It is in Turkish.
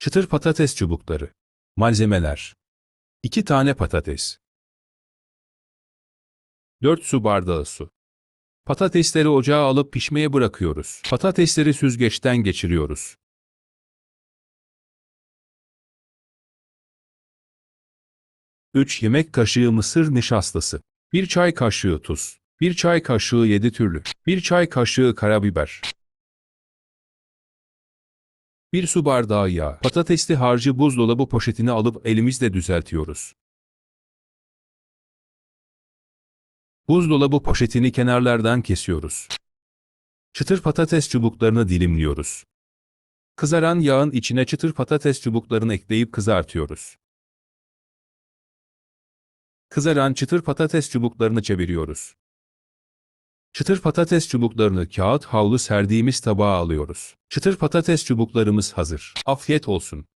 Çıtır patates çubukları. Malzemeler. 2 tane patates. 4 su bardağı su. Patatesleri ocağa alıp pişmeye bırakıyoruz. Patatesleri süzgeçten geçiriyoruz. Üç yemek kaşığı mısır nişastası. 1 çay kaşığı tuz. 1 çay kaşığı 7 türlü. 1 çay kaşığı karabiber. 1 su bardağı yağ. Patatesli harcı buzdolabı poşetine alıp elimizle düzeltiyoruz. Buzdolabı poşetini kenarlardan kesiyoruz. Çıtır patates çubuklarını dilimliyoruz. Kızaran yağın içine çıtır patates çubuklarını ekleyip kızartıyoruz. Kızaran çıtır patates çubuklarını çeviriyoruz. Çıtır patates çubuklarını kağıt havlu serdiğimiz tabağa alıyoruz. Çıtır patates çubuklarımız hazır. Afiyet olsun.